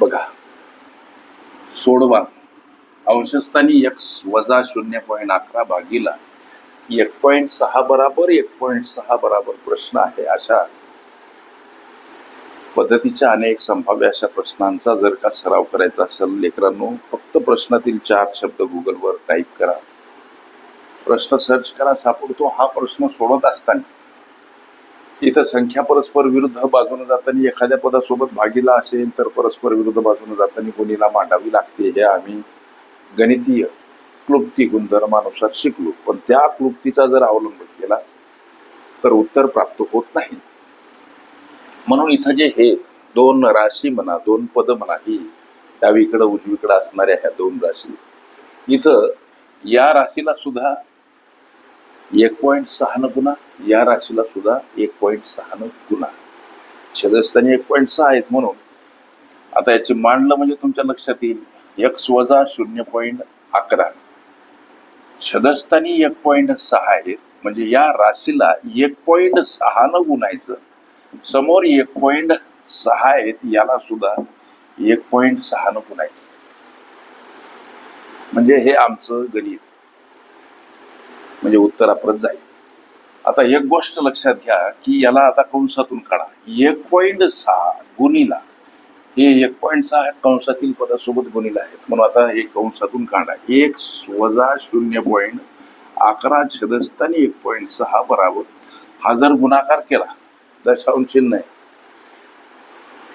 बघा. सोडवा. अंशस्थानी एक वजा शून्य पॉईंट अकरा भागीला एक पॉईंट सहा बराबर एक पॉईंट सहा बराबर प्रश्न आहे अशा पद्धतीच्या अनेक संभाव्य अशा प्रश्नांचा जर का सराव करायचा असेल लेकरांनो फक्त प्रश्नातील चार शब्द गुगलवर टाईप करा. प्रश्न सर्च करा सापडतो. हा प्रश्न सोडत असताना इथं संख्या परस्पर विरुद्ध बाजूने जाताना एखाद्या पदासोबत भागीला असेल तर परस्पर विरुद्ध बाजूने जाताना गुणीला मांडावी लागते हे आम्ही गणितीय क्लुप्ती गुणधर्मानुसार शिकलो. पण त्या क्लुप्तीचा जर अवलंब केला तर उत्तर प्राप्त होत नाही. म्हणून इथं जे हे दोन राशी म्हणा दोन पद म्हणा ही डावीकडं उजवीकडं असणाऱ्या ह्या दोन राशी इथं या राशीला सुद्धा एक पॉईंट सहा गुणा या राशीला सुद्धा एक पॉईंट सहा गुणा छेदस्थानी एक पॉईंट सहा आहेत म्हणून. आता याची मांडलं म्हणजे तुमच्या लक्षात येईल. एक्स वजा शून्य पॉईंट अकरा. छदस्थानी एक पॉईंट सहा आहेत म्हणजे या राशीला एक पॉईंट सहानं गुणायचं. समोर एक पॉईंट सहा आहेत याला सुद्धा एक पॉईंट सहानं गुणायचं. म्हणजे हे आमचं गणित. म्हणजे उत्तरापर्यंत जाईल. आता एक गोष्ट लक्षात घ्या की याला आता कंसातून काढा. एक पॉईंट सहा गुणीला. हे एक पॉईंट सहा कंसातील पदासोबत गुणीला आहेत. म्हणून आता हे कंसातून काढा. एक वजा शून्य पॉईंट अकरा छेदस्थानी एक पॉईंट सहा बराबर. हा जर गुणाकार केला दशांश चिन्ह आहे.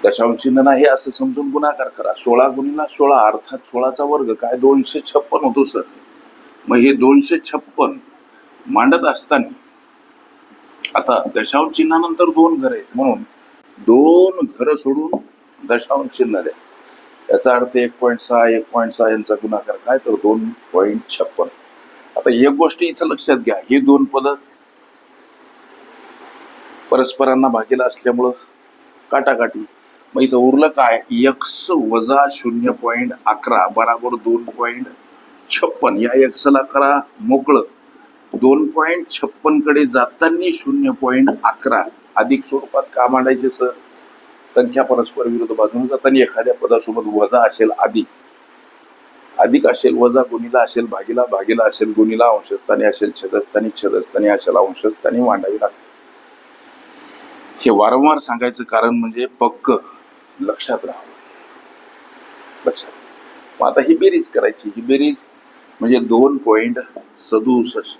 दशांश चिन्ह नाही असं समजून गुणाकार करा. सोळा गुणीला सोळा अर्थात सोळाचा वर्ग काय? दोनशे छप्पन होतो सर. मग हे दोनशे छप्पन मांडत असताना आता दशांश चिन्हानंतर दोन घर आहेत. म्हणून दोन घर सोडून दशांश चिन्ह द्या. याचा अर्थ एक पॉईंट सहा एक पॉईंट सहा यांचा गुणाकार काय? तर दोन पॉईंट छप्पन. आता एक गोष्ट इथं लक्षात घ्या. ही दोन पद परस्परांना भागीला असल्यामुळं काटाकाटी मग इथं उरलं काय? एक्स वजा शून्य पॉईंट अकरा बराबर दोन पॉईंट छप्पन. या एक्सला करा मोकळं. दोन पॉईंट छप्पनकडे जाताना शून्य पॉईंट अकरा अधिक स्वरूपात का मांडायचे सर. संख्या परस्पर विरुद्ध बाजूने जाताना एखाद्या पदासोबत वजा असेल अधिक. अधिक असेल वजा गुणीला असेल भागीला भागीला असेल गुणीला अंशस्थानी असेल छदस्थानी छदस्थानी असेल अंशस्थानी मांडावी लागते. हे वारंवार सांगायचं कारण म्हणजे पक्क लक्षात राहावं. लक्षात. मग आता ही बेरीज करायची. ही बेरीज म्हणजे दोन पॉईंट सदुसष्ट.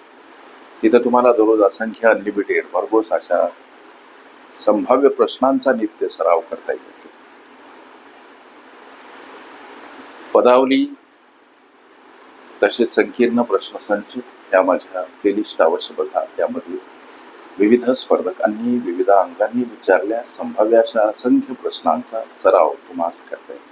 तिथं तुम्हाला दररोज असंख्य अनलिमिटेड भरघोस अशा संभाव्य प्रश्नांचा नित्य सराव करता येईल. पदावली तसेच संकीर्ण प्रश्नसंच या माझ्या प्लेलिस्ट अवश्य बघा. त्यामध्ये विविध स्पर्धकांनी विविध अंगांनी विचारल्या संभाव्य अशा असंख्य प्रश्नांचा सराव तुम्हाला करता येईल.